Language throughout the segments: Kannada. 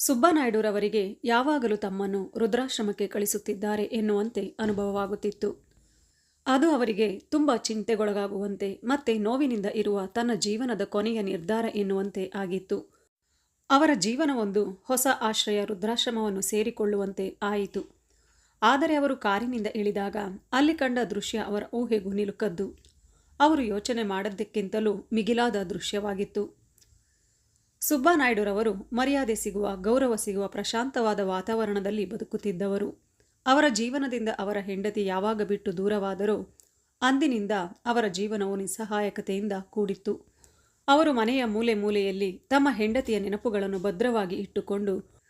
ಸುಬ್ಬನಾಯ್ಡುರವರಿಗೆ ಯಾವಾಗಲೂ ತಮ್ಮನ್ನು ರುದ್ರಾಶ್ರಮಕ್ಕೆ ಕಳಿಸುತ್ತಿದ್ದಾರೆ ಎನ್ನುವಂತೆ ಅನುಭವವಾಗುತ್ತಿತ್ತು. ಅದು ಅವರಿಗೆ ತುಂಬ ಚಿಂತೆಗೊಳಗಾಗುವಂತೆ ಮತ್ತೆ ನೋವಿನಿಂದ ಇರುವ ತನ್ನ ಜೀವನದ ಕೊನೆಯ ನಿರ್ಧಾರ ಎನ್ನುವಂತೆ ಆಗಿತ್ತು. ಅವರ ಜೀವನವೊಂದು ಹೊಸ ಆಶ್ರಯ ರುದ್ರಾಶ್ರಮವನ್ನು ಸೇರಿಕೊಳ್ಳುವಂತೆ ಆಯಿತು. ಆದರೆ ಅವರು ಕಾರಿನಿಂದ ಇಳಿದಾಗ ಅಲ್ಲಿ ಕಂಡ ದೃಶ್ಯ ಅವರ ಊಹೆಗೂ ನಿಲುಕದ್ದು. ಅವರು ಯೋಚನೆ ಮಾಡದ್ದಕ್ಕಿಂತಲೂ ಮಿಗಿಲಾದ ದೃಶ್ಯವಾಗಿತ್ತು. ಸುಬ್ಬನಾಯ್ಡುರವರು ಮರ್ಯಾದೆ ಸಿಗುವ, ಗೌರವ ಸಿಗುವ ಪ್ರಶಾಂತವಾದ ವಾತಾವರಣದಲ್ಲಿ ಬದುಕುತ್ತಿದ್ದವರು. ಅವರ ಜೀವನದಿಂದ ಅವರ ಹೆಂಡತಿ ಯಾವಾಗ ಬಿಟ್ಟು ದೂರವಾದರೋ ಅಂದಿನಿಂದ ಅವರ ಜೀವನವು ನಿಸ್ಸಹಾಯಕತೆಯಿಂದ ಕೂಡಿತ್ತು. ಅವರು ಮನೆಯ ಮೂಲೆ ಮೂಲೆಯಲ್ಲಿ ತಮ್ಮ ಹೆಂಡತಿಯ ನೆನಪುಗಳನ್ನು ಭದ್ರವಾಗಿ ಇಟ್ಟುಕೊಂಡು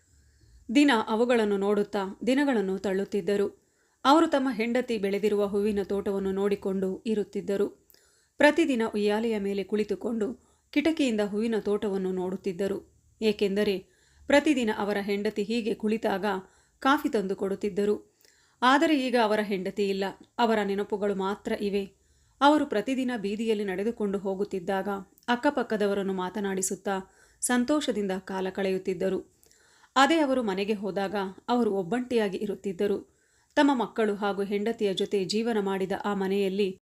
ದಿನ ಅವುಗಳನ್ನು ನೋಡುತ್ತಾ ದಿನಗಳನ್ನು ತಳ್ಳುತ್ತಿದ್ದರು. ಅವರು ತಮ್ಮ ಹೆಂಡತಿ ಬೆಳೆದಿರುವ ಹೂವಿನ ತೋಟವನ್ನು ನೋಡಿಕೊಂಡು ಇರುತ್ತಿದ್ದರು. ಪ್ರತಿದಿನ ಉಯ್ಯಾಲೆಯ ಮೇಲೆ ಕುಳಿತುಕೊಂಡು ಕಿಟಕಿಯಿಂದ ಹೂವಿನ ತೋಟವನ್ನು ನೋಡುತ್ತಿದ್ದರು. ಏಕೆಂದರೆ ಪ್ರತಿದಿನ ಅವರ ಹೆಂಡತಿ ಹೀಗೆ ಕುಳಿತಾಗ ಕಾಫಿ ತಂದು ಕೊಡುತ್ತಿದ್ದರು. ಆದರೆ ಈಗ ಅವರ ಹೆಂಡತಿ ಇಲ್ಲ. ಅವರ ನೆನಪುಗಳು ಮಾತ್ರ ಇವೆ. ಅವರು ಪ್ರತಿದಿನ ಬೀದಿಯಲ್ಲಿ ನಡೆದುಕೊಂಡು ಹೋಗುತ್ತಿದ್ದಾಗ ಅಕ್ಕಪಕ್ಕದವರನ್ನು ಮಾತನಾಡಿಸುತ್ತಾ ಸಂತೋಷದಿಂದ ಕಾಲ ಕಳೆಯುತ್ತಿದ್ದರು. ಅದೇ ಅವರು ಮನೆಗೆ ಹೋದಾಗ ಅವರು ಒಬ್ಬಂಟಿಯಾಗಿ ಇರುತ್ತಿದ್ದರು. ತಮ್ಮ ಮಕ್ಕಳು ಹಾಗೂ ಹೆಂಡತಿಯ ಜೊತೆ ಜೀವನ ಮಾಡಿದ ಆ ಮನೆಯಲ್ಲಿ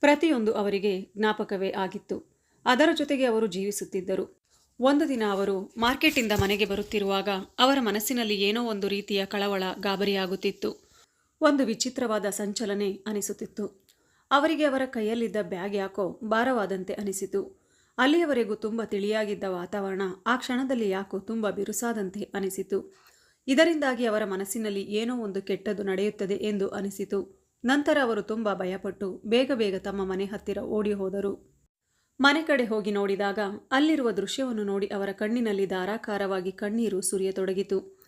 ಪ್ರತಿಯೊಂದು ಅವರಿಗೆ ಜ್ಞಾಪಕವೇ ಆಗಿತ್ತು. ಅದರ ಜೊತೆಗೆ ಅವರು ಜೀವಿಸುತ್ತಿದ್ದರು. ಒಂದು ದಿನ ಅವರು ಮಾರ್ಕೆಟಿಂದ ಮನೆಗೆ ಬರುತ್ತಿರುವಾಗ ಅವರ ಮನಸ್ಸಿನಲ್ಲಿ ಏನೋ ಒಂದು ರೀತಿಯ ಕಳವಳ ಗಾಬರಿಯಾಗುತ್ತಿತ್ತು. ಒಂದು ವಿಚಿತ್ರವಾದ ಸಂಚಲನೆ ಅನಿಸುತ್ತಿತ್ತು. ಅವರಿಗೆ ಅವರ ಕೈಯಲ್ಲಿದ್ದ ಬ್ಯಾಗ್ ಯಾಕೋ ಭಾರವಾದಂತೆ ಅನಿಸಿತು. ಅಲ್ಲಿಯವರೆಗೂ ತುಂಬ ತಿಳಿಯಾಗಿದ್ದ ವಾತಾವರಣ ಆ ಕ್ಷಣದಲ್ಲಿ ಯಾಕೋ ತುಂಬ ಬಿರುಸಾದಂತೆ ಅನಿಸಿತು. ಇದರಿಂದಾಗಿ ಅವರ ಮನಸ್ಸಿನಲ್ಲಿ ಏನೋ ಒಂದು ಕೆಟ್ಟದ್ದು ನಡೆಯುತ್ತದೆ ಎಂದು ಅನಿಸಿತು. ನಂತರ ಅವರು ತುಂಬ ಭಯಪಟ್ಟು ಬೇಗ ಬೇಗ ತಮ್ಮ ಮನೆ ಹತ್ತಿರ ಓಡಿ ಹೋದರು. ಮನೆ ಕಡೆ ಹೋಗಿ ನೋಡಿದಾಗ ಅಲ್ಲಿರುವ ದೃಶ್ಯವನ್ನು ನೋಡಿ ಅವರ ಕಣ್ಣಿನಲ್ಲಿ ಧಾರಾಕಾರವಾಗಿ ಕಣ್ಣೀರು ಸುರಿಯತೊಡಗಿತು.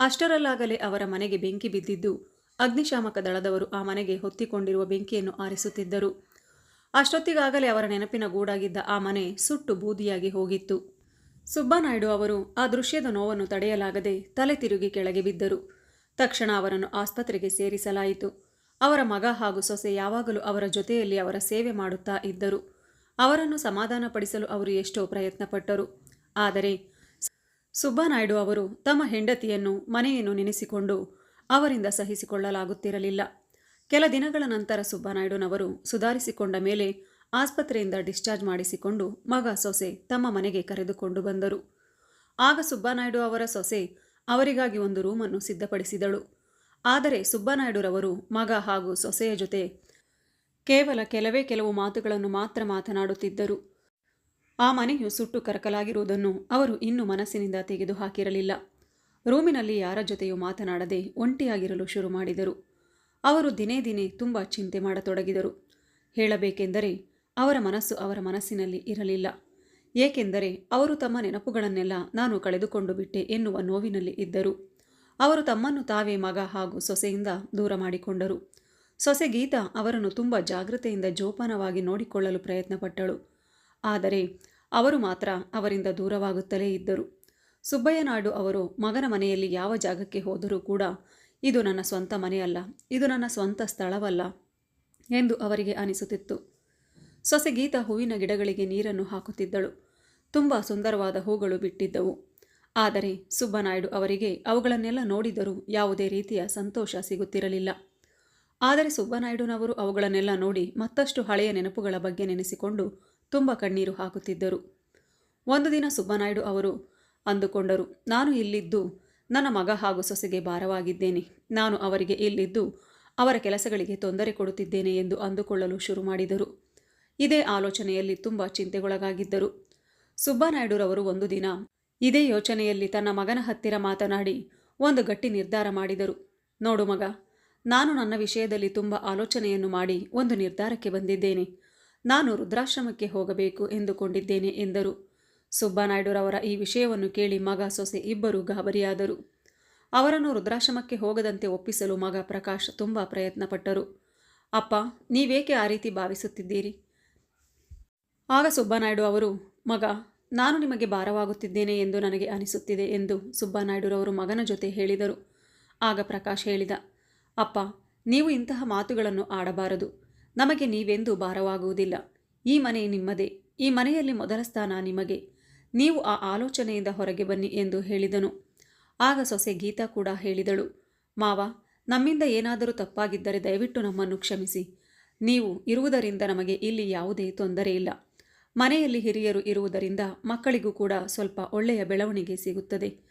ಅಷ್ಟರಲ್ಲಾಗಲೇ ಅವರ ಮನೆಗೆ ಬೆಂಕಿ ಬಿದ್ದಿದ್ದು, ಅಗ್ನಿಶಾಮಕ ದಳದವರು ಆ ಮನೆಗೆ ಹೊತ್ತಿಕೊಂಡಿರುವ ಬೆಂಕಿಯನ್ನು ಆರಿಸುತ್ತಿದ್ದರು. ಅಷ್ಟೊತ್ತಿಗಾಗಲೇ ಅವರ ನೆನಪಿನ ಗೂಡಾಗಿದ್ದ ಆ ಮನೆ ಸುಟ್ಟು ಬೂದಿಯಾಗಿ ಹೋಗಿತ್ತು. ಸುಬ್ಬನಾಯ್ಡು ಅವರು ಆ ದೃಶ್ಯದ ನೋವನ್ನು ತಡೆಯಲಾಗದೆ ತಲೆ ತಿರುಗಿ ಕೆಳಗೆ ಬಿದ್ದರು. ತಕ್ಷಣ ಅವರನ್ನು ಆಸ್ಪತ್ರೆಗೆ ಸೇರಿಸಲಾಯಿತು. ಅವರ ಮಗ ಹಾಗೂ ಸೊಸೆ ಯಾವಾಗಲೂ ಅವರ ಜೊತೆಯಲ್ಲಿ ಅವರ ಸೇವೆ ಮಾಡುತ್ತಾ ಇದ್ದರು. ಅವರನ್ನು ಸಮಾಧಾನಪಡಿಸಲು ಅವರು ಎಷ್ಟೋ ಪ್ರಯತ್ನಪಟ್ಟರು. ಆದರೆ ಸುಬ್ಬನಾಯ್ಡು ಅವರು ತಮ್ಮ ಹೆಂಡತಿಯನ್ನು ಮನೆಯನ್ನು ನೆನೆಸಿಕೊಂಡು ಅವರಿಂದ ಸಹಿಸಿಕೊಳ್ಳಲಾಗುತ್ತಿರಲಿಲ್ಲ. ಕೆಲ ದಿನಗಳ ನಂತರ ಸುಬ್ಬನಾಯ್ಡುನವರು ಸುಧಾರಿಸಿಕೊಂಡ ಮೇಲೆ ಆಸ್ಪತ್ರೆಯಿಂದ ಡಿಸ್ಚಾರ್ಜ್ ಮಾಡಿಸಿಕೊಂಡು ಮಗ ಸೊಸೆ ತಮ್ಮ ಮನೆಗೆ ಕರೆದುಕೊಂಡು ಬಂದರು. ಆಗ ಸುಬ್ಬನಾಯ್ಡು ಅವರ ಸೊಸೆ ಅವರಿಗಾಗಿ ಒಂದು ರೂಮನ್ನು ಸಿದ್ಧಪಡಿಸಿದಳು. ಆದರೆ ಸುಬ್ಬನಾಯ್ಡುರವರು ಮಗ ಹಾಗೂ ಸೊಸೆಯ ಜೊತೆ ಕೇವಲ ಕೆಲವೇ ಕೆಲವು ಮಾತುಗಳನ್ನು ಮಾತ್ರ ಮಾತನಾಡುತ್ತಿದ್ದರು. ಆ ಮನೆಯು ಸುಟ್ಟು ಕರಕಲಾಗಿರುವುದನ್ನು ಅವರು ಇನ್ನೂ ಮನಸ್ಸಿನಿಂದ ತೆಗೆದುಹಾಕಿರಲಿಲ್ಲ ರೂಮಿನಲ್ಲಿ ಯಾರ ಜೊತೆಯೂ ಮಾತನಾಡದೆ ಒಂಟಿಯಾಗಿರಲು ಶುರು ಮಾಡಿದರು. ಅವರು ದಿನೇ ದಿನೇ ತುಂಬ ಚಿಂತೆ ಮಾಡತೊಡಗಿದರು. ಹೇಳಬೇಕೆಂದರೆ ಅವರ ಮನಸ್ಸು ಅವರ ಮನಸ್ಸಿನಲ್ಲಿ ಇರಲಿಲ್ಲ. ಏಕೆಂದರೆ ಅವರು ತಮ್ಮ ನೆನಪುಗಳನ್ನೆಲ್ಲ ನಾನು ಕಳೆದುಕೊಂಡು ಬಿಟ್ಟೆ ಎನ್ನುವ ನೋವಿನಲ್ಲಿ ಇದ್ದರು. ಅವರು ತಮ್ಮನ್ನು ತಾವೇ ಮಗ ಹಾಗೂ ಸೊಸೆಯಿಂದ ದೂರ ಮಾಡಿಕೊಂಡರು. ಸೊಸೆ ಗೀತಾ ಅವರನ್ನು ತುಂಬ ಜಾಗೃತೆಯಿಂದ ಜೋಪಾನವಾಗಿ ನೋಡಿಕೊಳ್ಳಲು ಪ್ರಯತ್ನಪಟ್ಟಳು. ಆದರೆ ಅವರು ಮಾತ್ರ ಅವರಿಂದ ದೂರವಾಗುತ್ತಲೇ ಇದ್ದರು. ಸುಬ್ಬಯ್ಯನಾಡು ಅವರು ಮಗನ ಮನೆಯಲ್ಲಿ ಯಾವ ಜಾಗಕ್ಕೆ ಹೋದರೂ ಕೂಡ, ಇದು ನನ್ನ ಸ್ವಂತ ಮನೆಯಲ್ಲ, ಇದು ನನ್ನ ಸ್ವಂತ ಸ್ಥಳವಲ್ಲ ಎಂದು ಅವರಿಗೆ ಅನಿಸುತ್ತಿತ್ತು. ಸೊಸೆ ಗೀತಾ ಹೂವಿನ ಗಿಡಗಳಿಗೆ ನೀರನ್ನು ಹಾಕುತ್ತಿದ್ದಳು. ತುಂಬ ಸುಂದರವಾದ ಹೂಗಳು ಬಿಟ್ಟಿದ್ದವು. ಆದರೆ ಸುಬ್ಬನಾಯ್ಡು ಅವರಿಗೆ ಅವುಗಳನ್ನೆಲ್ಲ ನೋಡಿದರೂ ಯಾವುದೇ ರೀತಿಯ ಸಂತೋಷ ಸಿಗುತ್ತಿರಲಿಲ್ಲ. ಆದರೆ ಸುಬ್ಬನಾಯ್ಡುನವರು ಅವುಗಳನ್ನೆಲ್ಲ ನೋಡಿ ಮತ್ತಷ್ಟು ಹಳೆಯ ನೆನಪುಗಳ ಬಗ್ಗೆ ನೆನೆಸಿಕೊಂಡು ತುಂಬ ಕಣ್ಣೀರು ಹಾಕುತ್ತಿದ್ದರು. ಒಂದು ದಿನ ಸುಬ್ಬನಾಯ್ಡು ಅವರು ಅಂದುಕೊಂಡರು, ನಾನು ಇಲ್ಲಿದ್ದು ನನ್ನ ಮಗ ಹಾಗೂ ಸೊಸೆಗೆ ಭಾರವಾಗಿದ್ದೇನೆ. ನಾನು ಅವರಿಗೆ ಇಲ್ಲಿದ್ದು ಅವರ ಕೆಲಸಗಳಿಗೆ ತೊಂದರೆ ಕೊಡುತ್ತಿದ್ದೇನೆ ಎಂದು ಅಂದುಕೊಳ್ಳಲು ಶುರು ಮಾಡಿದರು. ಇದೇ ಆಲೋಚನೆಯಲ್ಲಿ ತುಂಬ ಚಿಂತೆಗೊಳಗಾಗಿದ್ದರು. ಸುಬ್ಬನಾಯ್ಡುರವರು ಒಂದು ದಿನ ಇದೇ ಯೋಚನೆಯಲ್ಲಿ ತನ್ನ ಮಗನ ಹತ್ತಿರ ಮಾತನಾಡಿ ಒಂದು ಗಟ್ಟಿ ನಿರ್ಧಾರ ಮಾಡಿದರು. ನೋಡು ಮಗ ನಾನು ನನ್ನ ವಿಷಯದಲ್ಲಿ ತುಂಬ ಆಲೋಚನೆಯನ್ನು ಮಾಡಿ ಒಂದು ನಿರ್ಧಾರಕ್ಕೆ ಬಂದಿದ್ದೇನೆ. ನಾನು ರುದ್ರಾಶ್ರಮಕ್ಕೆ ಹೋಗಬೇಕು ಎಂದುಕೊಂಡಿದ್ದೇನೆ ಎಂದರು. ಸುಬ್ಬನಾಯ್ಡುರವರ ಈ ವಿಷಯವನ್ನು ಕೇಳಿ ಮಗ ಸೊಸೆ ಇಬ್ಬರು ಗಾಬರಿಯಾದರು. ಅವರನ್ನು ರುದ್ರಾಶ್ರಮಕ್ಕೆ ಹೋಗದಂತೆ ಒಪ್ಪಿಸಲು ಮಗ ಪ್ರಕಾಶ್ ತುಂಬ ಪ್ರಯತ್ನಪಟ್ಟರು. ಅಪ್ಪ, ನೀವೇಕೆ ಆ ರೀತಿ ಭಾವಿಸುತ್ತಿದ್ದೀರಿ? ಆಗ ಸುಬ್ಬನಾಯ್ಡು ಅವರು, ಮಗ, ನಾನು ನಿಮಗೆ ಭಾರವಾಗುತ್ತಿದ್ದೇನೆ ಎಂದು ನನಗೆ ಅನಿಸುತ್ತಿದೆ ಎಂದು ಸುಬ್ಬನಾಯ್ಡುರವರು ಮಗನ ಜೊತೆ ಹೇಳಿದರು. ಆಗ ಪ್ರಕಾಶ್ ಹೇಳಿದ ಅಪ್ಪ, ನೀವು ಇಂತಹ ಮಾತುಗಳನ್ನು ಆಡಬಾರದು. ನಮಗೆ ನೀವೆಂದೂ ಭಾರವಾಗುವುದಿಲ್ಲ. ಈ ಮನೆ ನಿಮ್ಮದೇ. ಈ ಮನೆಯಲ್ಲಿ ಮೊದಲ ಸ್ಥಾನ ನಿಮಗೆ. ನೀವು ಆ ಆಲೋಚನೆಯಿಂದ ಹೊರಗೆ ಬನ್ನಿ ಎಂದು ಹೇಳಿದನು. ಆಗ ಸೊಸೆ ಗೀತಾ ಕೂಡ ಹೇಳಿದಳು, ಮಾವ, ನಮ್ಮಿಂದ ಏನಾದರೂ ತಪ್ಪಾಗಿದ್ದರೆ ದಯವಿಟ್ಟು ನಮ್ಮನ್ನು ಕ್ಷಮಿಸಿ. ನೀವು ಇರುವುದರಿಂದ ನಮಗೆ ಇಲ್ಲಿ ಯಾವುದೇ ತೊಂದರೆ ಇಲ್ಲ. ಮನೆಯಲ್ಲಿ ಹಿರಿಯರು ಇರುವುದರಿಂದ ಮಕ್ಕಳಿಗೂ ಕೂಡ ಸ್ವಲ್ಪ ಒಳ್ಳೆಯ ಬೆಳವಣಿಗೆ ಸಿಗುತ್ತದೆ.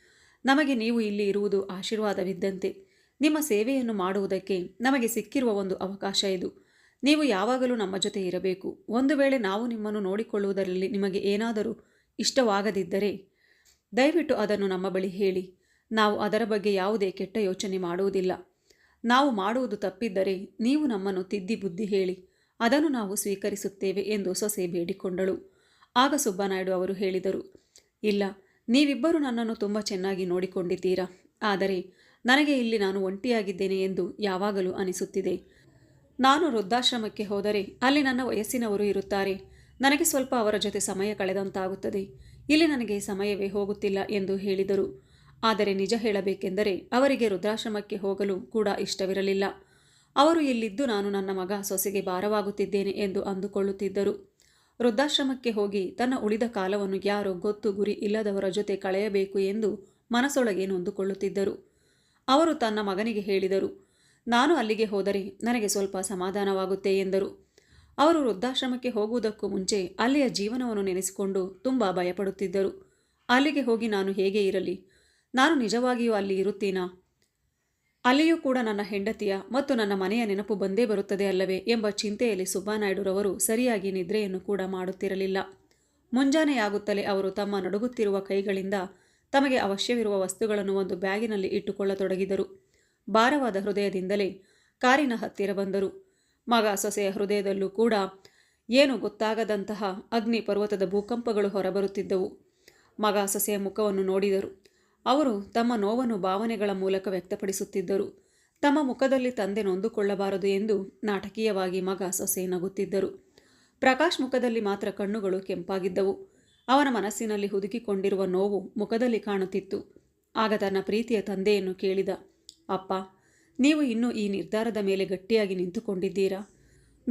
ನಮಗೆ ನೀವು ಇಲ್ಲಿ ಇರುವುದು ಆಶೀರ್ವಾದವಿದ್ದಂತೆ. ನಿಮ್ಮ ಸೇವೆಯನ್ನು ಮಾಡುವುದಕ್ಕೆ ನಮಗೆ ಸಿಕ್ಕಿರುವ ಒಂದು ಅವಕಾಶ ಇದು. ನೀವು ಯಾವಾಗಲೂ ನಮ್ಮ ಜೊತೆ ಇರಬೇಕು. ಒಂದು ವೇಳೆ ನಾವು ನಿಮ್ಮನ್ನು ನೋಡಿಕೊಳ್ಳುವುದರಲ್ಲಿ ನಿಮಗೆ ಏನಾದರೂ ಇಷ್ಟವಾಗದಿದ್ದರೆ, ದಯವಿಟ್ಟು ಅದನ್ನು ನಮ್ಮ ಬಳಿ ಹೇಳಿ. ನಾವು ಅದರ ಬಗ್ಗೆ ಯಾವುದೇ ಕೆಟ್ಟ ಯೋಚನೆ ಮಾಡುವುದಿಲ್ಲ. ನಾವು ಮಾಡುವುದು ತಪ್ಪಿದ್ದರೆ ನೀವು ನಮ್ಮನ್ನು ತಿದ್ದಿ ಬುದ್ಧಿ ಹೇಳಿ. ಅದನ್ನು ನಾವು ಸ್ವೀಕರಿಸುತ್ತೇವೆ ಎಂದು ಸೊಸೆ ಬೇಡಿಕೊಂಡಳು. ಆಗ ಸುಬ್ಬನಾಯ್ಡು ಅವರು ಹೇಳಿದರು, ಇಲ್ಲ, ನೀವಿಬ್ಬರು ನನ್ನನ್ನು ತುಂಬ ಚೆನ್ನಾಗಿ ನೋಡಿಕೊಂಡಿದ್ದೀರಾ. ಆದರೆ ನನಗೆ ಇಲ್ಲಿ ನಾನು ಒಂಟಿಯಾಗಿದ್ದೇನೆ ಎಂದು ಯಾವಾಗಲೂ ಅನಿಸುತ್ತಿದೆ. ನಾನು ವೃದ್ಧಾಶ್ರಮಕ್ಕೆ ಹೋದರೆ ಅಲ್ಲಿ ನನ್ನ ವಯಸ್ಸಿನವರು ಇರುತ್ತಾರೆ. ನನಗೆ ಸ್ವಲ್ಪ ಅವರ ಜೊತೆ ಸಮಯ ಕಳೆದಂತಾಗುತ್ತದೆ. ಇಲ್ಲಿ ನನಗೆ ಸಮಯವೇ ಹೋಗುತ್ತಿಲ್ಲ ಎಂದು ಹೇಳಿದರು. ಆದರೆ ನಿಜ ಹೇಳಬೇಕೆಂದರೆ ಅವರಿಗೆ ವೃದ್ಧಾಶ್ರಮಕ್ಕೆ ಹೋಗಲು ಕೂಡ ಇಷ್ಟವಿರಲಿಲ್ಲ. ಅವರು ಇಲ್ಲಿದ್ದು ನಾನು ನನ್ನ ಮಗ ಸೊಸೆಗೆ ಭಾರವಾಗುತ್ತಿದ್ದೇನೆ ಎಂದು ಅಂದುಕೊಳ್ಳುತ್ತಿದ್ದರು. ವೃದ್ಧಾಶ್ರಮಕ್ಕೆ ಹೋಗಿ ತನ್ನ ಉಳಿದ ಕಾಲವನ್ನು ಯಾರೋ ಗೊತ್ತು ಗುರಿ ಇಲ್ಲದವರ ಜೊತೆ ಕಳೆಯಬೇಕು ಎಂದು ಮನಸ್ಸೊಳಗೆ ನೊಂದುಕೊಳ್ಳುತ್ತಿದ್ದರು. ಅವರು ತನ್ನ ಮಗನಿಗೆ ಹೇಳಿದರು, ನಾನು ಅಲ್ಲಿಗೆ ಹೋದರೆ ನನಗೆ ಸ್ವಲ್ಪ ಸಮಾಧಾನವಾಗುತ್ತೆ ಎಂದರು. ಅವರು ವೃದ್ಧಾಶ್ರಮಕ್ಕೆ ಹೋಗುವುದಕ್ಕೂ ಮುಂಚೆ ಅಲ್ಲಿಯ ಜೀವನವನ್ನು ನೆನೆಸಿಕೊಂಡು ತುಂಬ ಭಯಪಡುತ್ತಿದ್ದರು. ಅಲ್ಲಿಗೆ ಹೋಗಿ ನಾನು ಹೇಗೆ ಇರಲಿ? ನಾನು ನಿಜವಾಗಿಯೂ ಅಲ್ಲಿ ಇರುತ್ತೀನಾ? ಅಲ್ಲಿಯೂ ಕೂಡ ನನ್ನ ಹೆಂಡತಿಯ ಮತ್ತು ನನ್ನ ಮನೆಯ ನೆನಪು ಬಂದೇ ಬರುತ್ತದೆ ಅಲ್ಲವೇ? ಎಂಬ ಚಿಂತೆಯಲ್ಲಿ ಸುಬ್ಬಾನಾಯ್ಡುರವರು ಸರಿಯಾಗಿ ನಿದ್ರೆಯನ್ನು ಕೂಡ ಮಾಡುತ್ತಿರಲಿಲ್ಲ. ಮುಂಜಾನೆಯಾಗುತ್ತಲೇ ಅವರು ತಮ್ಮ ನಡುಗುತ್ತಿರುವ ಕೈಗಳಿಂದ ತಮಗೆ ಅವಶ್ಯವಿರುವ ವಸ್ತುಗಳನ್ನು ಒಂದು ಬ್ಯಾಗಿನಲ್ಲಿ ಇಟ್ಟುಕೊಳ್ಳತೊಡಗಿದರು. ಭಾರವಾದ ಹೃದಯದಿಂದಲೇ ಕಾರಿನ ಹತ್ತಿರ ಬಂದರು. ಮಗ ಸೊಸೆಯ ಹೃದಯದಲ್ಲೂ ಕೂಡ ಏನು ಗೊತ್ತಾಗದಂತಹ ಅಗ್ನಿ ಪರ್ವತದ ಭೂಕಂಪಗಳು ಹೊರಬರುತ್ತಿದ್ದವು. ಮಗ ಸೊಸೆಯ ಮುಖವನ್ನು ನೋಡಿದರು. ಅವರು ತಮ್ಮ ನೋವನ್ನು ಭಾವನೆಗಳ ಮೂಲಕ ವ್ಯಕ್ತಪಡಿಸುತ್ತಿದ್ದರು. ತಮ್ಮ ಮುಖದಲ್ಲಿ ತಂದೆ ನೊಂದುಕೊಳ್ಳಬಾರದು ಎಂದು ನಾಟಕೀಯವಾಗಿ ಮಗ ಸೊಸೆ ನಗುತ್ತಿದ್ದರು. ಪ್ರಕಾಶ್ ಮುಖದಲ್ಲಿ ಮಾತ್ರ ಕಣ್ಣುಗಳು ಕೆಂಪಾಗಿದ್ದವು. ಅವನ ಮನಸ್ಸಿನಲ್ಲಿ ಹುದುಕಿಕೊಂಡಿರುವ ನೋವು ಮುಖದಲ್ಲಿ ಕಾಣುತ್ತಿತ್ತು. ಆಗ ತನ್ನ ಪ್ರೀತಿಯ ತಂದೆಯನ್ನು ಕೇಳಿದ, ಅಪ್ಪ, ನೀವು ಇನ್ನೂ ಈ ನಿರ್ಧಾರದ ಮೇಲೆ ಗಟ್ಟಿಯಾಗಿ ನಿಂತುಕೊಂಡಿದ್ದೀರಾ?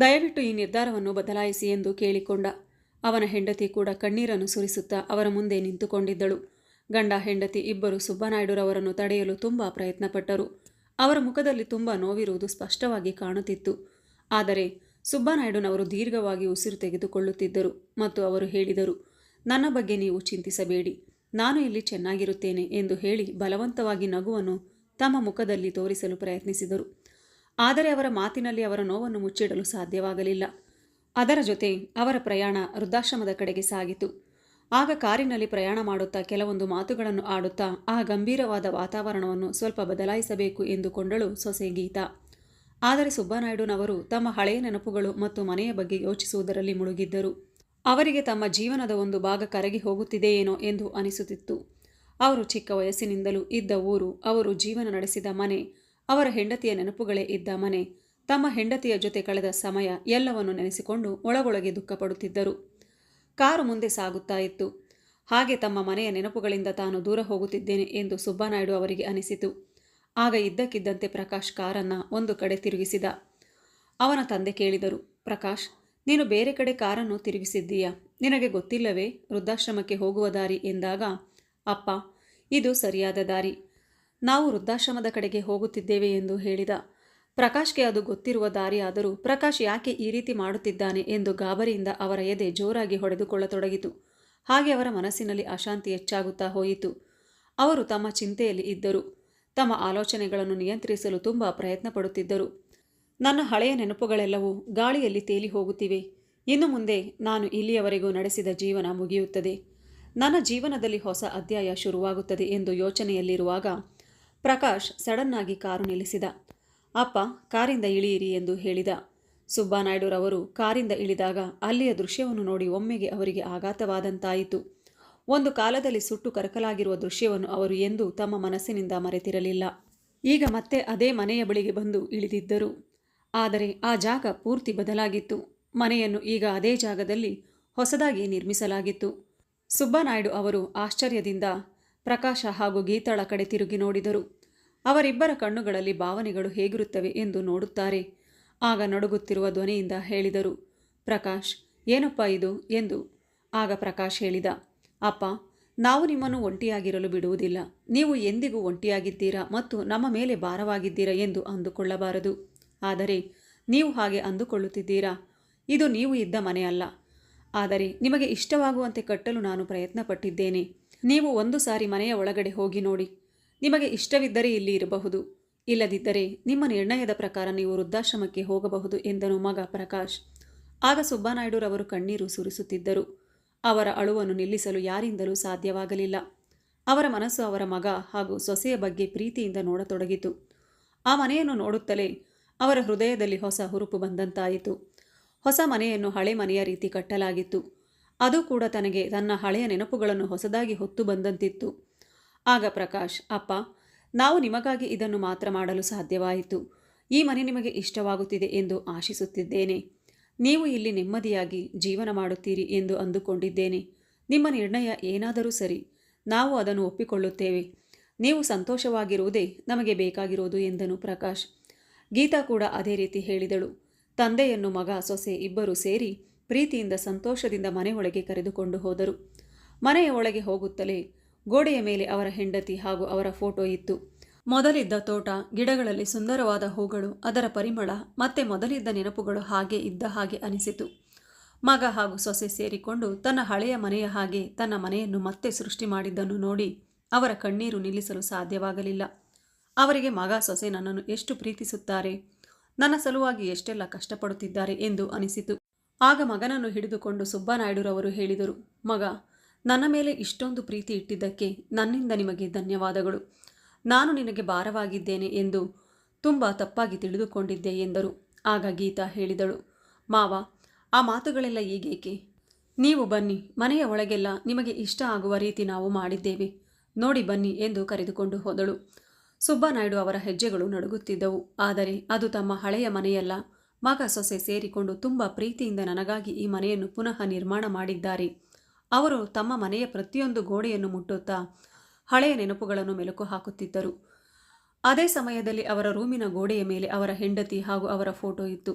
ದಯವಿಟ್ಟು ಈ ನಿರ್ಧಾರವನ್ನು ಬದಲಾಯಿಸಿ ಎಂದು ಕೇಳಿಕೊಂಡ. ಅವನ ಹೆಂಡತಿ ಕೂಡ ಕಣ್ಣೀರನ್ನು ಸುರಿಸುತ್ತಾ ಅವರ ಮುಂದೆ ನಿಂತುಕೊಂಡಿದ್ದಳು. ಗಂಡ ಹೆಂಡತಿ ಇಬ್ಬರು ಸುಬ್ಬನಾಯ್ಡುರವರನ್ನು ತಡೆಯಲು ತುಂಬ ಪ್ರಯತ್ನಪಟ್ಟರು. ಅವರ ಮುಖದಲ್ಲಿ ತುಂಬ ನೋವಿರುವುದು ಸ್ಪಷ್ಟವಾಗಿ ಕಾಣುತ್ತಿತ್ತು. ಆದರೆ ಸುಬ್ಬನಾಯ್ಡುನವರು ದೀರ್ಘವಾಗಿ ಉಸಿರು ತೆಗೆದುಕೊಳ್ಳುತ್ತಿದ್ದರು ಮತ್ತು ಅವರು ಹೇಳಿದರು ನನ್ನ ಬಗ್ಗೆ ನೀವು ಚಿಂತಿಸಬೇಡಿ. ನಾನು ಇಲ್ಲಿ ಚೆನ್ನಾಗಿರುತ್ತೇನೆ ಎಂದು ಹೇಳಿ ಬಲವಂತವಾಗಿ ನಗುವನ್ನು ತಮ್ಮ ಮುಖದಲ್ಲಿ ತೋರಿಸಲು ಪ್ರಯತ್ನಿಸಿದರು. ಆದರೆ ಅವರ ಮಾತಿನಲ್ಲಿ ಅವರ ನೋವನ್ನು ಮುಚ್ಚಿಡಲು ಸಾಧ್ಯವಾಗಲಿಲ್ಲ. ಅದರ ಜೊತೆ ಅವರ ಪ್ರಯಾಣ ವೃದ್ಧಾಶ್ರಮದ ಕಡೆಗೆ ಸಾಗಿತು. ಆಗ ಕಾರಿನಲ್ಲಿ ಪ್ರಯಾಣ ಮಾಡುತ್ತಾ ಕೆಲವೊಂದು ಮಾತುಗಳನ್ನು ಆಡುತ್ತಾ ಆ ಗಂಭೀರವಾದ ವಾತಾವರಣವನ್ನು ಸ್ವಲ್ಪ ಬದಲಾಯಿಸಬೇಕು ಎಂದುಕೊಂಡಳು ಸೊಸೆ ಗೀತಾ. ಆದರೆ ಸುಬ್ಬನಾಯ್ಡುನವರು ತಮ್ಮ ಹಳೆಯ ನೆನಪುಗಳು ಮತ್ತು ಮನೆಯ ಬಗ್ಗೆ ಯೋಚಿಸುವುದರಲ್ಲಿ ಮುಳುಗಿದ್ದರು. ಅವರಿಗೆ ತಮ್ಮ ಜೀವನದ ಒಂದು ಭಾಗ ಕರಗಿ ಹೋಗುತ್ತಿದೆಯೇನೋ ಎಂದು ಅನಿಸುತ್ತಿತ್ತು. ಅವರು ಚಿಕ್ಕ ವಯಸ್ಸಿನಿಂದಲೂ ಇದ್ದ ಊರು, ಅವರು ಜೀವನ ನಡೆಸಿದ ಮನೆ, ಅವರ ಹೆಂಡತಿಯ ನೆನಪುಗಳೇ ಇದ್ದ ಮನೆ, ತಮ್ಮ ಹೆಂಡತಿಯ ಜೊತೆ ಕಳೆದ ಸಮಯ ಎಲ್ಲವನ್ನು ನೆನೆಸಿಕೊಂಡು ಒಳಗೊಳಗೆ ದುಃಖಪಡುತ್ತಿದ್ದರು. ಕಾರು ಮುಂದೆ ಸಾಗುತ್ತಾ ಇತ್ತು. ಹಾಗೆ ತಮ್ಮ ಮನೆಯ ನೆನಪುಗಳಿಂದ ತಾನು ದೂರ ಹೋಗುತ್ತಿದ್ದೇನೆ ಎಂದು ಸುಬ್ಬನಾಯ್ಡು ಅವರಿಗೆ ಅನಿಸಿತು. ಆಗ ಇದ್ದಕ್ಕಿದ್ದಂತೆ ಪ್ರಕಾಶ್ ಕಾರನ್ನು ಒಂದು ಕಡೆ ತಿರುಗಿಸಿದ. ಅವನ ತಂದೆ ಕೇಳಿದರು, ಪ್ರಕಾಶ್ ನೀನು ಬೇರೆ ಕಡೆ ಕಾರನ್ನು ತಿರುಗಿಸಿದ್ದೀಯ? ನಿನಗೆ ಗೊತ್ತಿಲ್ಲವೇ ವೃದ್ಧಾಶ್ರಮಕ್ಕೆ ಹೋಗುವ ದಾರಿ ಎಂದಾಗ, ಅಪ್ಪ, ಇದು ಸರಿಯಾದ ದಾರಿ. ನಾವು ವೃದ್ಧಾಶ್ರಮದ ಕಡೆಗೆ ಹೋಗುತ್ತಿದ್ದೇವೆ ಎಂದು ಹೇಳಿದ. ಪ್ರಕಾಶ್ಗೆ ಅದು ಗೊತ್ತಿರುವ ದಾರಿಯಾದರೂ ಪ್ರಕಾಶ್ ಯಾಕೆ ಈ ರೀತಿ ಮಾಡುತ್ತಿದ್ದಾನೆ ಎಂದು ಗಾಬರಿಯಿಂದ ಅವರ ಎದೆ ಜೋರಾಗಿ ಹೊಡೆದುಕೊಳ್ಳತೊಡಗಿತು. ಹಾಗೆ ಅವರ ಮನಸ್ಸಿನಲ್ಲಿ ಅಶಾಂತಿ ಹೆಚ್ಚಾಗುತ್ತಾ ಹೋಯಿತು. ಅವರು ತಮ್ಮ ಚಿಂತೆಯಲ್ಲಿ ಇದ್ದರು. ತಮ್ಮ ಆಲೋಚನೆಗಳನ್ನು ನಿಯಂತ್ರಿಸಲು ತುಂಬ ಪ್ರಯತ್ನ ಪಡುತ್ತಿದ್ದರು ನನ್ನ ಹಳೆಯ ನೆನಪುಗಳೆಲ್ಲವೂ ಗಾಳಿಯಲ್ಲಿ ತೇಲಿ ಹೋಗುತ್ತಿವೆ. ಇನ್ನು ಮುಂದೆ ನಾನು ಇಲ್ಲಿಯವರೆಗೂ ನಡೆಸಿದ ಜೀವನ ಮುಗಿಯುತ್ತದೆ. ನನ್ನ ಜೀವನದಲ್ಲಿ ಹೊಸ ಅಧ್ಯಾಯ ಶುರುವಾಗುತ್ತದೆ ಎಂದು ಯೋಚನೆಯಲ್ಲಿರುವಾಗ ಪ್ರಕಾಶ್ ಸಡನ್ನಾಗಿ ಕಾರು ನಿಲ್ಲಿಸಿದ. ಅಪ್ಪ, ಕಾರಿಂದ ಇಳಿಯಿರಿ ಎಂದು ಹೇಳಿದ. ಸುಬ್ಬಾನಾಯ್ಡುರವರು ಕಾರಿಂದ ಇಳಿದಾಗ ಅಲ್ಲಿಯ ದೃಶ್ಯವನ್ನು ನೋಡಿ ಒಮ್ಮೆಗೆ ಅವರಿಗೆ ಆಘಾತವಾದಂತಾಯಿತು. ಒಂದು ಕಾಲದಲ್ಲಿ ಸುಟ್ಟು ಕರಕಲಾಗಿರುವ ದೃಶ್ಯವನ್ನು ಅವರು ಎಂದೂ ತಮ್ಮ ಮನಸ್ಸಿನಿಂದ ಮರೆತಿರಲಿಲ್ಲ. ಈಗ ಮತ್ತೆ ಅದೇ ಮನೆಯ ಬಳಿಗೆ ಬಂದು ಇಳಿದಿದ್ದರು. ಆದರೆ ಆ ಜಾಗ ಪೂರ್ತಿ ಬದಲಾಗಿತ್ತು. ಮನೆಯನ್ನು ಈಗ ಅದೇ ಜಾಗದಲ್ಲಿ ಹೊಸದಾಗಿ ನಿರ್ಮಿಸಲಾಗಿತ್ತು. ಸುಬ್ಬನಾಯ್ಡು ಅವರು ಆಶ್ಚರ್ಯದಿಂದ ಪ್ರಕಾಶ ಹಾಗೂ ಗೀತಾಳ ಕಡೆ ತಿರುಗಿ ನೋಡಿದರು. ಅವರಿಬ್ಬರ ಕಣ್ಣುಗಳಲ್ಲಿ ಭಾವನೆಗಳು ಹೇಗಿರುತ್ತವೆ ಎಂದು ನೋಡುತ್ತಾರೆ. ಆಗ ನಡುಗುತ್ತಿರುವ ಧ್ವನಿಯಿಂದ ಹೇಳಿದರು, ಪ್ರಕಾಶ್, ಏನಪ್ಪ ಇದು? ಎಂದು. ಆಗ ಪ್ರಕಾಶ್ ಹೇಳಿದ, ಅಪ್ಪ, ನಾವು ನಿಮ್ಮನ್ನು ಒಂಟಿಯಾಗಿರಲು ಬಿಡುವುದಿಲ್ಲ. ನೀವು ಎಂದಿಗೂ ಒಂಟಿಯಾಗಿದ್ದೀರಾ ಮತ್ತು ನಮ್ಮ ಮೇಲೆ ಭಾರವಾಗಿದ್ದೀರಾ ಎಂದು ಅಂದುಕೊಳ್ಳಬಾರದು. ಆದರೆ ನೀವು ಹಾಗೆ ಅಂದುಕೊಳ್ಳುತ್ತಿದ್ದೀರಾ? ಇದು ನೀವು ಇದ್ದ ಮನೆಯಲ್ಲ ಆದರೆ ನಿಮಗೆ ಇಷ್ಟವಾಗುವಂತೆ ಕಟ್ಟಲು ನಾನು ಪ್ರಯತ್ನಪಟ್ಟಿದ್ದೇನೆ. ನೀವು ಒಂದು ಸಾರಿ ಮನೆಯ ಒಳಗಡೆ ಹೋಗಿ ನೋಡಿ. ನಿಮಗೆ ಇಷ್ಟವಿದ್ದರೆ ಇಲ್ಲಿ ಇರಬಹುದು. ಇಲ್ಲದಿದ್ದರೆ ನಿಮ್ಮ ನಿರ್ಣಯದ ಪ್ರಕಾರ ನೀವು ವೃದ್ಧಾಶ್ರಮಕ್ಕೆ ಹೋಗಬಹುದು ಎಂದನು ಮಗ ಪ್ರಕಾಶ್. ಆಗ ಸುಬ್ಬನಾಯ್ಡುರವರು ಕಣ್ಣೀರು ಸುರಿಸುತ್ತಿದ್ದರು. ಅವರ ಅಳುವನ್ನು ನಿಲ್ಲಿಸಲು ಯಾರಿಂದಲೂ ಸಾಧ್ಯವಾಗಲಿಲ್ಲ. ಅವರ ಮನಸ್ಸು ಅವರ ಮಗ ಹಾಗೂ ಸೊಸೆಯ ಬಗ್ಗೆ ಪ್ರೀತಿಯಿಂದ ನೋಡತೊಡಗಿತು. ಆ ಮನೆಯನ್ನು ನೋಡುತ್ತಲೇ ಅವರ ಹೃದಯದಲ್ಲಿ ಹೊಸ ಹುರುಪು ಬಂದಂತಾಯಿತು. ಹೊಸ ಮನೆಯನ್ನು ಹಳೆ ಮನೆಯ ರೀತಿ ಕಟ್ಟಲಾಗಿತ್ತು. ಅದು ಕೂಡ ತನಗೆ ತನ್ನ ಹಳೆಯ ನೆನಪುಗಳನ್ನು ಹೊಸದಾಗಿ ಹೊತ್ತು ಬಂದಂತಿತ್ತು. ಆಗ ಪ್ರಕಾಶ್, ಅಪ್ಪ, ನಾವು ನಿಮಗಾಗಿ ಇದನ್ನು ಮಾತ್ರ ಮಾಡಲು ಸಾಧ್ಯವಾಯಿತು. ಈ ಮನೆ ನಿಮಗೆ ಇಷ್ಟವಾಗುತ್ತಿದೆ ಎಂದು ಆಶಿಸುತ್ತಿದ್ದೇನೆ. ನೀವು ಇಲ್ಲಿ ನೆಮ್ಮದಿಯಾಗಿ ಜೀವನ ಮಾಡುತ್ತೀರಿ ಎಂದು ಅಂದುಕೊಂಡಿದ್ದೇನೆ. ನಿಮ್ಮ ನಿರ್ಣಯ ಏನಾದರೂ ಸರಿ. ನಾವು ಅದನ್ನು ಒಪ್ಪಿಕೊಳ್ಳುತ್ತೇವೆ. ನೀವು ಸಂತೋಷವಾಗಿರುವುದೇ ನಮಗೆ ಬೇಕಾಗಿರುವುದು ಎಂದನು ಪ್ರಕಾಶ್. ಗೀತಾ ಕೂಡ ಅದೇ ರೀತಿ ಹೇಳಿದಳು. ತಂದೆಯನ್ನು ಮಗ ಸೊಸೆ ಇಬ್ಬರು ಸೇರಿ ಪ್ರೀತಿಯಿಂದ ಸಂತೋಷದಿಂದ ಮನೆಯೊಳಗೆ ಕರೆದುಕೊಂಡು ಹೋದರು. ಮನೆಯ ಒಳಗೆ ಹೋಗುತ್ತಲೇ ಗೋಡೆಯ ಮೇಲೆ ಅವರ ಹೆಂಡತಿ ಹಾಗೂ ಅವರ ಫೋಟೋ ಇತ್ತು. ಮೊದಲಿದ್ದ ತೋಟ, ಗಿಡಗಳಲ್ಲಿ ಸುಂದರವಾದ ಹೂಗಳು, ಅದರ ಪರಿಮಳ, ಮತ್ತೆ ಮೊದಲಿದ್ದ ನೆನಪುಗಳು ಹಾಗೆ ಇದ್ದ ಹಾಗೆ ಅನಿಸಿತು. ಮಗ ಹಾಗೂ ಸೊಸೆ ಸೇರಿಕೊಂಡು ತನ್ನ ಹಳೆಯ ಮನೆಯ ಹಾಗೆ ತನ್ನ ಮನೆಯನ್ನು ಮತ್ತೆ ಸೃಷ್ಟಿ ಮಾಡಿದ್ದನ್ನು ನೋಡಿ ಅವರ ಕಣ್ಣೀರು ನಿಲ್ಲಿಸಲು ಸಾಧ್ಯವಾಗಲಿಲ್ಲ. ಅವರಿಗೆ ಮಗ ಸೊಸೆ ನನ್ನನ್ನು ಎಷ್ಟು ಪ್ರೀತಿಸುತ್ತಾರೆ? ನನ್ನ ಸಲುವಾಗಿ ಎಷ್ಟೆಲ್ಲ ಕಷ್ಟಪಡುತ್ತಿದ್ದಾರೆ ಎಂದು ಅನಿಸಿತು. ಆಗ ಮಗನನ್ನು ಹಿಡಿದುಕೊಂಡು ಸುಬ್ಬನಾಯ್ಡುರವರು ಹೇಳಿದರು, ಮಗ, ನನ್ನ ಮೇಲೆ ಇಷ್ಟೊಂದು ಪ್ರೀತಿ ಇಟ್ಟಿದ್ದಕ್ಕೆ ನನ್ನಿಂದ ನಿಮಗೆ ಧನ್ಯವಾದಗಳು. ನಾನು ನಿನಗೆ ಭಾರವಾಗಿದ್ದೇನೆ ಎಂದು ತುಂಬ ತಪ್ಪಾಗಿ ತಿಳಿದುಕೊಂಡಿದ್ದೆ ಎಂದರು. ಆಗ ಗೀತಾ ಹೇಳಿದಳು, ಮಾವ, ಆ ಮಾತುಗಳೆಲ್ಲ ಈಗೇಕೆ ನೀವು ಬನ್ನಿ, ಮನೆಯ ಒಳಗೆಲ್ಲ ನಿಮಗೆ ಇಷ್ಟ ಆಗುವ ರೀತಿ ನಾವು ಮಾಡಿದ್ದೇವೆ. ನೋಡಿ ಬನ್ನಿ ಎಂದು ಕರೆದುಕೊಂಡು ಹೋದಳು. ಸುಬ್ಬನಾಯ್ಡು ಅವರ ಹೆಜ್ಜೆಗಳು ನಡುಗುತ್ತಿದ್ದವು. ಆದರೆ ಅದು ತಮ್ಮ ಹಳೆಯ ಮನೆಯಲ್ಲ. ಮಗ ಸೊಸೆ ಸೇರಿಕೊಂಡು ತುಂಬ ಪ್ರೀತಿಯಿಂದ ನನಗಾಗಿ ಈ ಮನೆಯನ್ನು ಪುನಃ ನಿರ್ಮಾಣ ಮಾಡಿದ್ದಾರೆ. ಅವರು ತಮ್ಮ ಮನೆಯ ಪ್ರತಿಯೊಂದು ಗೋಡೆಯನ್ನು ಮುಟ್ಟುತ್ತಾ ಹಳೆಯ ನೆನಪುಗಳನ್ನು ಮೆಲುಕು ಹಾಕುತ್ತಿದ್ದರು. ಅದೇ ಸಮಯದಲ್ಲಿ ಅವರ ರೂಮಿನ ಗೋಡೆಯ ಮೇಲೆ ಅವರ ಹೆಂಡತಿ ಹಾಗೂ ಅವರ ಫೋಟೋ ಇತ್ತು.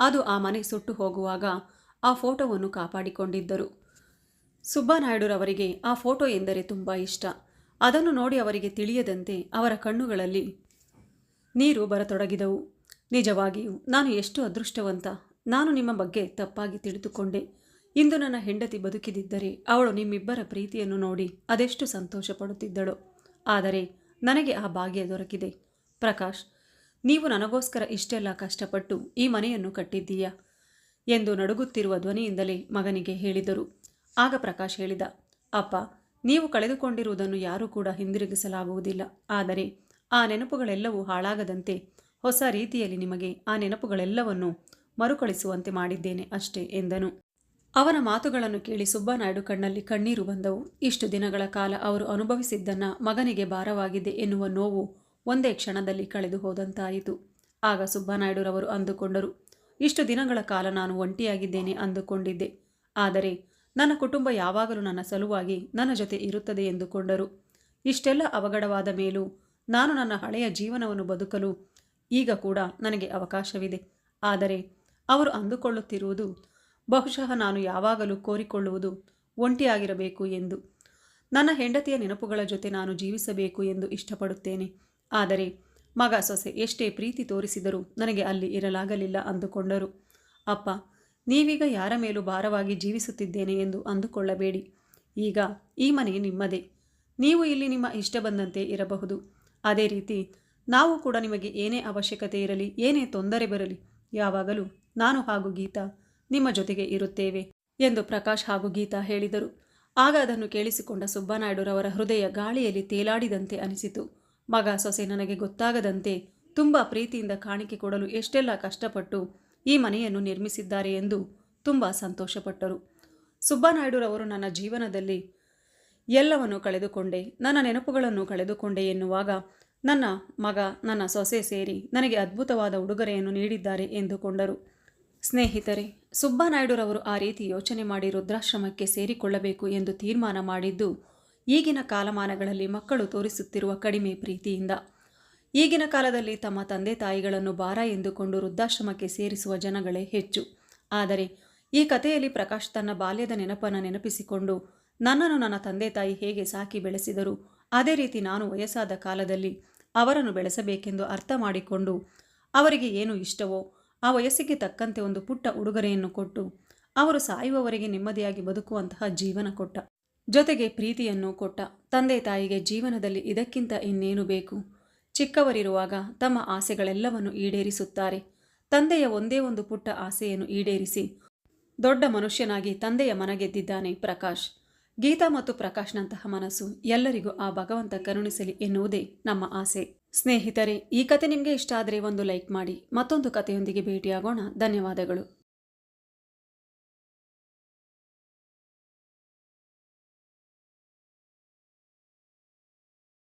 ಅದು ಆ ಮನೆ ಸುಟ್ಟು ಹೋಗುವಾಗ ಆ ಫೋಟೋವನ್ನು ಕಾಪಾಡಿಕೊಂಡಿದ್ದರು. ಸುಬ್ಬನಾಯ್ಡುರವರಿಗೆ ಆ ಫೋಟೋ ಎಂದರೆ ತುಂಬ ಇಷ್ಟ. ಅದನ್ನು ನೋಡಿ ಅವರಿಗೆ ತಿಳಿಯದಂತೆ ಅವರ ಕಣ್ಣುಗಳಲ್ಲಿ ನೀರು ಬರತೊಡಗಿದವು. ನಿಜವಾಗಿಯೂ ನಾನು ಎಷ್ಟು ಅದೃಷ್ಟವಂತ. ನಾನು ನಿಮ್ಮ ಬಗ್ಗೆ ತಪ್ಪಾಗಿ ತಿಳಿದುಕೊಂಡೆ. ಇಂದು ನನ್ನ ಹೆಂಡತಿ ಬದುಕಿದಿದ್ದರೆ ಅವಳು ನಿಮ್ಮಿಬ್ಬರ ಪ್ರೀತಿಯನ್ನು ನೋಡಿ ಅದೆಷ್ಟು ಸಂತೋಷ ಪಡುತ್ತಿದ್ದಳು ಆದರೆ ನನಗೆ ಆ ಭಾಗ್ಯ ದೊರಕಿದೆ. ಪ್ರಕಾಶ್, ನೀವು ನನಗೋಸ್ಕರ ಇಷ್ಟೆಲ್ಲ ಕಷ್ಟಪಟ್ಟು ಈ ಮನೆಯನ್ನು ಕಟ್ಟಿದ್ದೀಯಾ? ಎಂದು ನಡುಗುತ್ತಿರುವ ಧ್ವನಿಯಿಂದಲೇ ಮಗನಿಗೆ ಹೇಳಿದರು. ಆಗ ಪ್ರಕಾಶ್ ಹೇಳಿದ, ಅಪ್ಪ ನೀವು ಕಳೆದುಕೊಂಡಿರುವುದನ್ನು ಯಾರೂ ಕೂಡ ಹಿಂದಿರುಗಿಸಲಾಗುವುದಿಲ್ಲ. ಆದರೆ ಆ ನೆನಪುಗಳೆಲ್ಲವೂ ಹಾಳಾಗದಂತೆ ಹೊಸ ರೀತಿಯಲ್ಲಿ ನಿಮಗೆ ಆ ನೆನಪುಗಳೆಲ್ಲವನ್ನು ಮರುಕಳಿಸುವಂತೆ ಮಾಡಿದ್ದೇನೆ ಅಷ್ಟೇ ಎಂದನು. ಅವನ ಮಾತುಗಳನ್ನು ಕೇಳಿ ಸುಬ್ಬನಾಯ್ಡು ಕಣ್ಣಲ್ಲಿ ಕಣ್ಣೀರು ಬಂದವು. ಇಷ್ಟು ದಿನಗಳ ಕಾಲ ಅವರು ಅನುಭವಿಸಿದ್ದನ್ನ ಮಗನಿಗೆ ಭಾರವಾಗಿದೆ ಎನ್ನುವ ನೋವು ಒಂದೇ ಕ್ಷಣದಲ್ಲಿ ಕಳೆದು ಹೋದಂತಾಯಿತು. ಆಗ ಸುಬ್ಬನಾಯ್ಡುರವರು ಅಂದುಕೊಂಡರು, ಇಷ್ಟು ದಿನಗಳ ಕಾಲ ನಾನು ಒಂಟಿಯಾಗಿದ್ದೇನೆ ಅಂದುಕೊಂಡಿದ್ದೆ. ಆದರೆ ನನ್ನ ಕುಟುಂಬ ಯಾವಾಗಲೂ ನನ್ನ ಸಲುವಾಗಿ ನನ್ನ ಜೊತೆ ಇರುತ್ತದೆ ಎಂದುಕೊಂಡರು. ಇಷ್ಟೆಲ್ಲ ಅವಘಡವಾದ ಮೇಲೂ ನಾನು ನನ್ನ ಹಳೆಯ ಜೀವನವನ್ನು ಬದುಕಲು ಈಗ ಕೂಡ ನನಗೆ ಅವಕಾಶವಿದೆ. ಆದರೆ ಅವರು ಅಂದುಕೊಳ್ಳುತ್ತಿರುವುದು, ಬಹುಶಃ ನಾನು ಯಾವಾಗಲೂ ಕೋರಿಕೊಳ್ಳುವುದು ಒಂಟಿಯಾಗಿರಬೇಕು ಎಂದು. ನನ್ನ ಹೆಂಡತಿಯ ನೆನಪುಗಳ ಜೊತೆ ನಾನು ಜೀವಿಸಬೇಕು ಎಂದು ಇಷ್ಟಪಡುತ್ತೇನೆ. ಆದರೆ ಮಗ ಸೊಸೆ ಎಷ್ಟೇ ಪ್ರೀತಿ ತೋರಿಸಿದರೂ ನನಗೆ ಅಲ್ಲಿ ಇರಲಾಗಲಿಲ್ಲ ಅಂದುಕೊಂಡರು. ಅಪ್ಪ ನೀವೀಗ ಯಾರ ಮೇಲೂ ಭಾರವಾಗಿ ಜೀವಿಸುತ್ತಿದ್ದೇನೆ ಎಂದು ಅಂದುಕೊಳ್ಳಬೇಡಿ. ಈಗ ಈ ಮನೆ ನಿಮ್ಮದೇ. ನೀವು ಇಲ್ಲಿ ನಿಮ್ಮ ಇಷ್ಟ ಬಂದಂತೆ ಇರಬಹುದು. ಅದೇ ರೀತಿ ನಾವು ಕೂಡ ನಿಮಗೆ ಏನೇ ಅವಶ್ಯಕತೆ ಇರಲಿ, ಏನೇ ತೊಂದರೆ ಬರಲಿ, ಯಾವಾಗಲೂ ನಾನು ಹಾಗೂ ಗೀತಾ ನಿಮ್ಮ ಜೊತೆಗೆ ಇರುತ್ತೇವೆ ಎಂದು ಪ್ರಕಾಶ್ ಹಾಗೂ ಗೀತಾ ಹೇಳಿದರು. ಆಗ ಅದನ್ನು ಕೇಳಿಸಿಕೊಂಡ ಸುಬ್ಬನಾಯ್ಡುರವರ ಹೃದಯ ಗಾಳಿಯಲ್ಲಿ ತೇಲಾಡಿದಂತೆ ಅನಿಸಿತು. ಮಗ ಸೊಸೆ ನನಗೆ ಗೊತ್ತಾಗದಂತೆ ತುಂಬ ಪ್ರೀತಿಯಿಂದ ಕಾಣಿಕೆ ಕೊಡಲು ಎಷ್ಟೆಲ್ಲ ಕಷ್ಟಪಟ್ಟು ಈ ಮನೆಯನ್ನು ನಿರ್ಮಿಸಿದ್ದಾರೆ ಎಂದು ತುಂಬ ಸಂತೋಷಪಟ್ಟರು. ಸುಬ್ಬನಾಯ್ಡುರವರು ನನ್ನ ಜೀವನದಲ್ಲಿ ಎಲ್ಲವನ್ನು ಕಳೆದುಕೊಂಡೆ. ನನ್ನ ನೆನಪುಗಳನ್ನು ಕಳೆದುಕೊಂಡೆ ಎನ್ನುವಾಗ ನನ್ನ ಮಗ, ನನ್ನ ಸೊಸೆ ಸೇರಿ ನನಗೆ ಅದ್ಭುತವಾದ ಉಡುಗೊರೆಯನ್ನು ನೀಡಿದ್ದಾರೆ ಎಂದುಕೊಂಡರು. ಸ್ನೇಹಿತರೆ, ಸುಬ್ಬನಾಯ್ಡುರವರು ಆ ರೀತಿ ಯೋಚನೆ ಮಾಡಿ ರುದ್ರಾಶ್ರಮಕ್ಕೆ ಸೇರಿಕೊಳ್ಳಬೇಕು ಎಂದು ತೀರ್ಮಾನ ಮಾಡಿದ್ದು ಈಗಿನ ಕಾಲಮಾನಗಳಲ್ಲಿ ಮಕ್ಕಳು ತೋರಿಸುತ್ತಿರುವ ಕಡಿಮೆ ಪ್ರೀತಿಯಿಂದ. ಈಗಿನ ಕಾಲದಲ್ಲಿ ತಮ್ಮ ತಂದೆ ತಾಯಿಗಳನ್ನು ಭಾರ ಎಂದುಕೊಂಡು ವೃದ್ಧಾಶ್ರಮಕ್ಕೆ ಸೇರಿಸುವ ಜನಗಳೇ ಹೆಚ್ಚು. ಆದರೆ ಈ ಕಥೆಯಲ್ಲಿ ಪ್ರಕಾಶ್ ತನ್ನ ಬಾಲ್ಯದ ನೆನಪನ್ನು ನೆನಪಿಸಿಕೊಂಡು, ನನ್ನನ್ನು ನನ್ನ ತಂದೆ ತಾಯಿ ಹೇಗೆ ಸಾಕಿ ಬೆಳೆಸಿದರು, ಅದೇ ರೀತಿ ನಾನು ವಯಸ್ಸಾದ ಕಾಲದಲ್ಲಿ ಅವರನ್ನು ಬೆಳೆಸಬೇಕೆಂದು ಅರ್ಥ ಮಾಡಿಕೊಂಡು, ಅವರಿಗೆ ಏನು ಇಷ್ಟವೋ ಆ ವಯಸ್ಸಿಗೆ ತಕ್ಕಂತೆ ಒಂದು ಪುಟ್ಟ ಉಡುಗೊರೆಯನ್ನು ಕೊಟ್ಟು, ಅವರು ಸಾಯುವವರೆಗೆ ನೆಮ್ಮದಿಯಾಗಿ ಬದುಕುವಂತಹ ಜೀವನ ಕೊಟ್ಟ. ಜೊತೆಗೆ ಪ್ರೀತಿಯನ್ನು ಕೊಟ್ಟ. ತಂದೆ ತಾಯಿಗೆ ಜೀವನದಲ್ಲಿ ಇದಕ್ಕಿಂತ ಇನ್ನೇನು ಬೇಕು? ಚಿಕ್ಕವರಿರುವಾಗ ತಮ್ಮ ಆಸೆಗಳೆಲ್ಲವನ್ನು ಈಡೇರಿಸುತ್ತಾರೆ. ತಂದೆಯ ಒಂದೇ ಒಂದು ಪುಟ್ಟ ಆಸೆಯನ್ನು ಈಡೇರಿಸಿ ದೊಡ್ಡ ಮನುಷ್ಯನಾಗಿ ತಂದೆಯ ಮನಗೆದ್ದಿದ್ದಾನೆ ಪ್ರಕಾಶ್. ಗೀತಾ ಮತ್ತು ಪ್ರಕಾಶ್ನಂತಹ ಮನಸ್ಸು ಎಲ್ಲರಿಗೂ ಆ ಭಗವಂತ ಕರುಣಿಸಲಿ ಎನ್ನುವುದೇ ನಮ್ಮ ಆಸೆ. ಸ್ನೇಹಿತರೆ, ಈ ಕತೆ ನಿಮಗೆ ಇಷ್ಟ ಆದರೆ ಒಂದು ಲೈಕ್ ಮಾಡಿ, ಮತ್ತೊಂದು ಕಥೆಯೊಂದಿಗೆ ಭೇಟಿಯಾಗೋಣ. ಧನ್ಯವಾದಗಳು.